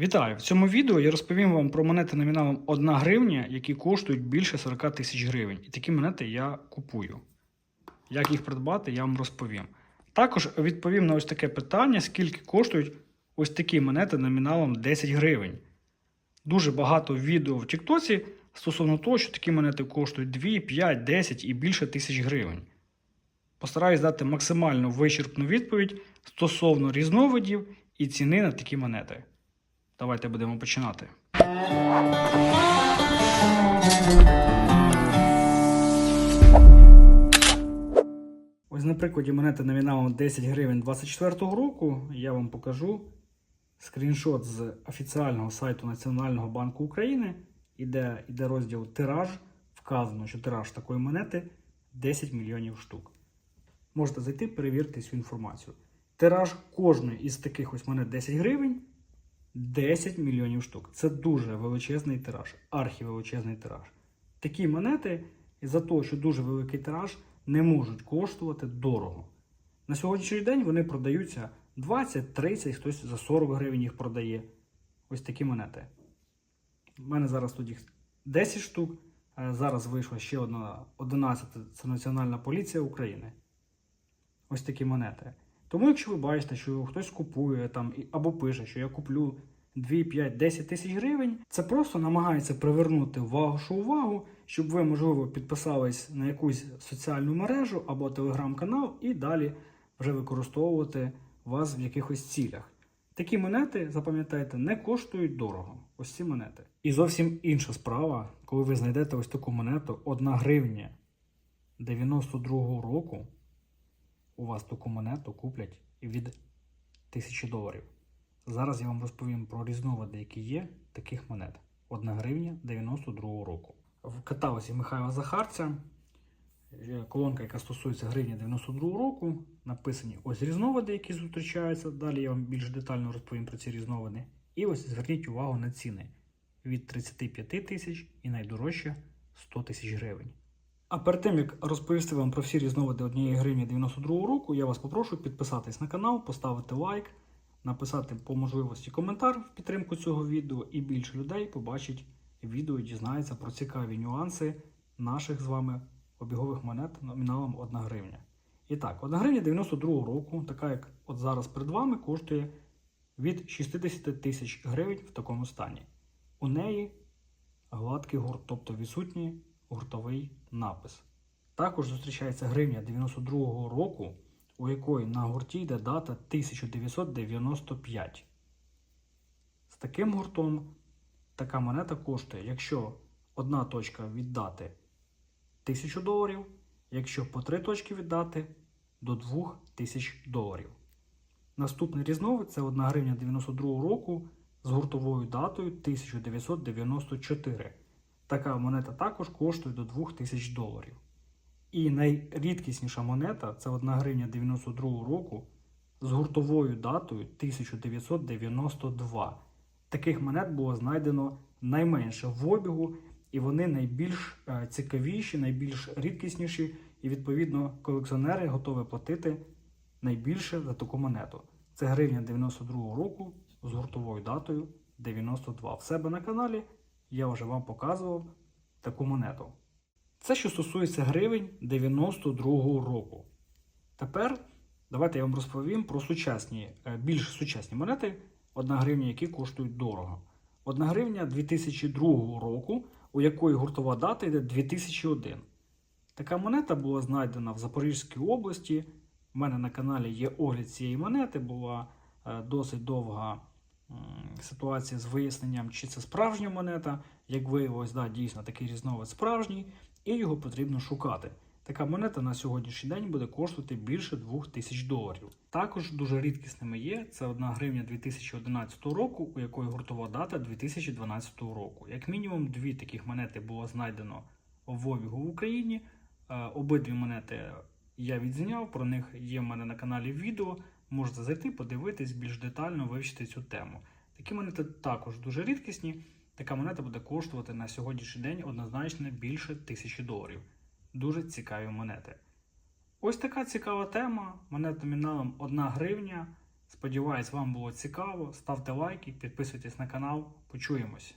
Вітаю! В цьому відео я розповім вам про монети номіналом 1 гривня, які коштують більше 40 тисяч гривень. І такі монети я купую. Як їх придбати, я вам розповім. Також відповім на ось таке питання: скільки коштують ось такі монети номіналом 10 гривень. Дуже багато відео в Тіктоці стосовно того, що такі монети коштують 2, 5, 10 і більше тисяч гривень. Постараюсь дати максимально вичерпну відповідь стосовно різновидів і ціни на такі монети. Давайте будемо починати. Ось на прикладі монети номіналом 10 гривень 24 року я вам покажу скріншот з офіціального сайту Національного банку України, іде, іде розділ тираж. Вказано, що тираж такої монети 10 мільйонів штук. Можете зайти, перевірити цю інформацію. Тираж кожної із таких ось монет 10 гривень 10 мільйонів штук. Це дуже величезний тираж, архівеличезний тираж. Такі монети, із-за того, що дуже великий тираж, не можуть коштувати дорого. На сьогоднішній день вони продаються 20, 30, хтось за 40 гривень їх продає. Ось такі монети. У мене зараз тут їх 10 штук. а Зараз вийшла ще одна 11 це Національна поліція України. Ось такі монети. Тому, якщо ви бачите, що хтось купує там або пише, що я куплю 2, 5, 10 тисяч гривень, це просто намагається привернути вашу увагу, щоб ви, можливо, підписались на якусь соціальну мережу або телеграм-канал і далі вже використовувати вас в якихось цілях. Такі монети, запам'ятайте, не коштують дорого. Ось ці монети. І зовсім інша справа, коли ви знайдете ось таку монету 1 гривня 92-го року у вас таку монету куплять від 1000 доларів. Зараз я вам розповім про різновиди, які є таких монет. 1 гривня 92 року. В каталозі Михайла Захарця колонка, яка стосується гривні 92 року. Написані ось різновиди, які зустрічаються. Далі я вам більш детально розповім про ці різновиди. І ось зверніть увагу на ціни від 35 тисяч і найдорожче 100 тисяч гривень. А перед тим як розповісти вам про всі різновиди однієї гривні 92 року, я вас попрошу підписатись на канал, поставити лайк, написати по можливості коментар в підтримку цього відео, і більше людей побачить відео і дізнається про цікаві нюанси наших з вами обігових монет номіналом 1 гривня. І так, 1 гривня 92 року, така як от зараз перед вами, коштує від 60 тисяч гривень в такому стані. У неї гладкий гурт, тобто відсутній гуртовий напис. Також зустрічається гривня 92-го року, у якої на гурті йде дата 1995. З таким гуртом така монета коштує, якщо одна точка віддати 1000 доларів, якщо по три точки віддати до 2000 доларів. Наступний різновид це 1 гривня 92 року з гуртовою датою 1994. Така монета також коштує до 2000 доларів. І найрідкісніша монета це 1 гривня 92 року з гуртовою датою 1992. Таких монет було знайдено найменше в обігу, і вони найбільш е, цікавіші, найбільш рідкісніші, і відповідно колекціонери готові платити найбільше за таку монету. Це гривня 92 року з гуртовою датою 92. В себе на каналі я вже вам показував таку монету. Це що стосується гривень 92 року. Тепер давайте я вам розповім про сучасні, е, більш сучасні монети 1 гривня, які коштують дорого. 1 гривня 2002 року, у якої гуртова дата йде 2001. Така монета була знайдена в Запорізькій області. У мене на каналі є огляд цієї монети, була е, досить довга ситуація з виясненням, чи це справжня монета. Як виявилось, да, дійсно такий різновид справжній, і його потрібно шукати. Така монета на сьогоднішній день буде коштувати більше 2000 доларів. Також дуже рідкісними є це 1 гривня 2011 року, у якої гуртова дата 2012 року. Як мінімум, дві таких монети було знайдено в обігу в Україні. Е, Обидві монети я відзняв, про них є в мене на каналі відео. Можете зайти, подивитись, більш детально вивчити цю тему. Такі монети також дуже рідкісні. Така монета буде коштувати на сьогоднішній день однозначно більше тисячі доларів. Дуже цікаві монети. Ось така цікава тема. Монет номіналом 1 гривня Сподіваюсь, вам було цікаво. Ставте лайки, підписуйтесь на канал. Почуємось.